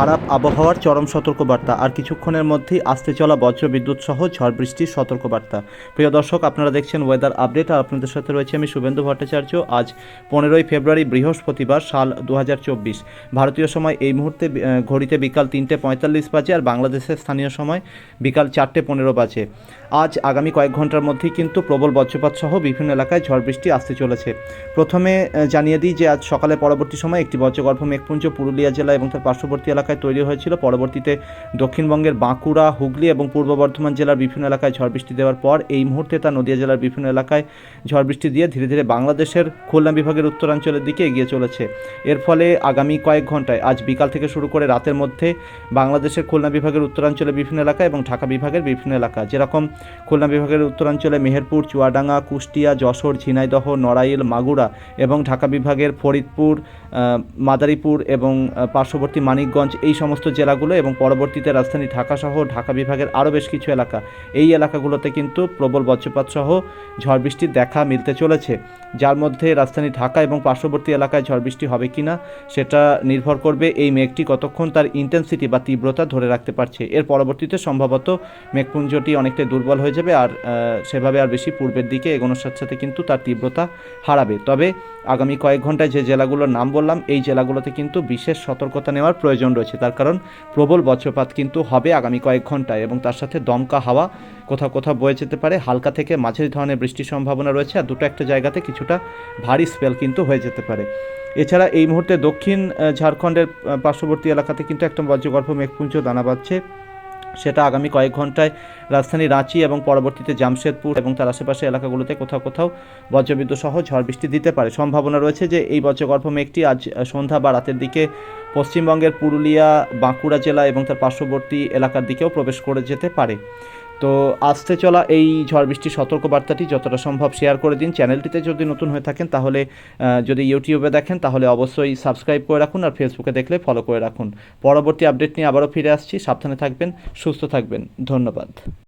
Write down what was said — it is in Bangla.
খারাপ আবহাওয়ার চরম সতর্কবার্তা আর কিছুক্ষণের মধ্যেই আসতে চলা বজ্রবিদ্যুৎ সহ ঝড় বৃষ্টির সতর্কবার্তা। প্রিয় দর্শক, আপনারা দেখছেন ওয়েদার আপডেট আর আপনাদের সাথে রয়েছে আমি শুভেন্দু ভট্টাচার্য। আজ পনেরোই ফেব্রুয়ারি, বৃহস্পতিবার, সাল দু হাজার চব্বিশ। ভারতীয় সময় এই মুহূর্তে ঘড়িতে বিকাল তিনটে পঁয়তাল্লিশ বাজে আর বাংলাদেশের স্থানীয় সময় বিকাল চারটে পনেরো বাজে। আজ আগামী কয়েক ঘণ্টার মধ্যেই কিন্তু প্রবল বজ্রপাত সহ বিভিন্ন এলাকায় ঝড় বৃষ্টি আসতে চলেছে। প্রথমে জানিয়ে দিই যে আজ সকালে পরবর্তী সময় একটি বজ্রগর্ভ মেঘপুঞ্জ, পুরুলিয়া জেলা এবং তার পার্শ্ববর্তী এলাকায় তৈরি হয়েছিল। পরবর্তীতে দক্ষিণবঙ্গের বাঁকুড়া, হুগলি এবং পূর্ব বর্ধমান জেলার বিভিন্ন এলাকায় ঝড় বৃষ্টি দেওয়ার পর এই মুহূর্তে তা নদিয়া জেলার বিভিন্ন এলাকায় ঝড় বৃষ্টি দিয়ে ধীরে ধীরে বাংলাদেশের খুলনা বিভাগের উত্তরাঞ্চলের দিকে এগিয়ে চলেছে। এর ফলে আগামী কয়েক ঘন্টায় আজ বিকাল থেকে শুরু করে রাতের মধ্যে বাংলাদেশের খুলনা বিভাগের উত্তরাঞ্চলের বিভিন্ন এলাকা এবং ঢাকা বিভাগের বিভিন্ন এলাকা, যেরকম খুলনা বিভাগের উত্তরাঞ্চলে মেহেরপুর, চুয়াডাঙ্গা, কুষ্টিয়া, যশোর, ঝিনাইদহ, নড়াইল, মাগুরা এবং ঢাকা বিভাগের ফরিদপুর মাদারীপুর এবং পার্শ্ববর্তী মানিকগঞ্জ এই সমস্ত জেলাগুলো এবং পরবর্তীতে রাজধানী ঢাকা সহ ঢাকা বিভাগের আরও বেশ কিছু এলাকা। এই এলাকাগুলোতে কিন্তু প্রবল বজ্রপাত সহ ঝড় বৃষ্টির দেখা মিলতে চলেছে। যার মধ্যে রাজধানী ঢাকা এবং পার্শ্ববর্তী এলাকায় ঝড় বৃষ্টি হবে কিনা সেটা নির্ভর করবে এই মেঘটি কতক্ষণ তার ইন্টেন্সিটি বা তীব্রতা ধরে রাখতে পারছে। এর পরবর্তীতে সম্ভবত মেঘপুঞ্জটি অনেকটাই দুর্বল হয়ে যাবে আর সেভাবে আর বেশি পূর্বের দিকে এগোনোর সাথে সাথে কিন্তু তার তীব্রতা হারাবে। তবে আগামী কয়েক ঘন্টায় যে জেলাগুলোর নাম বললাম, এই জেলাগুলোতে কিন্তু বিশেষ সতর্কতা নেওয়ার প্রয়োজন রয়েছে। তার কারণ প্রবল বজ্রপাত কিন্তু হবে আগামী কয়েক ঘন্টায় এবং তার সাথে দমকা হাওয়া কোথাও কোথাও বয়ে যেতে পারে। হালকা থেকে মাঝারি ধরনের বৃষ্টির সম্ভাবনা রয়েছে আর দুটো একটা জায়গাতে কিছুটা ভারী স্পেল কিন্তু হয়ে যেতে পারে। এছাড়া এই মুহূর্তে দক্ষিণ ঝাড়খণ্ডের পার্শ্ববর্তী এলাকাতে কিন্তু একটা বজ্রগর্ভ মেঘপুঞ্জ দানা বাঁধছে। সেটা আগামী কয়েক ঘন্টায় রাজধানী রাঁচি এবং পরবর্তীতে জামশেদপুর এবং তার আশেপাশে এলাকাগুলোতে কোথাও কোথাও বজ্রবিদ্যুৎ সহ ঝড় বৃষ্টি দিতে পারে। সম্ভাবনা রয়েছে যে এই বজ্রগর্ভ মেঘটি আজ সন্ধ্যা বা রাতের দিকে পশ্চিমবঙ্গের পুরুলিয়া, বাঁকুড়া জেলা এবং তার পার্শ্ববর্তী এলাকার দিকেও প্রবেশ করে যেতে পারে। তো আসতে চলা এই ঝড় বৃষ্টির সতর্কবার্তাটি যতটা সম্ভব শেয়ার করে দিন। চ্যানেলটিতে যদি নতুন হয়ে থাকেন, তাহলে যদি ইউটিউবে দেখেন, তাহলে অবশ্যই সাবস্ক্রাইব করে রাখুন আর ফেসবুকে দেখলে ফলো করে রাখুন। পরবর্তী আপডেট নিয়ে আবারও ফিরে আসছি। সাবধানে থাকবেন, সুস্থ থাকবেন। ধন্যবাদ।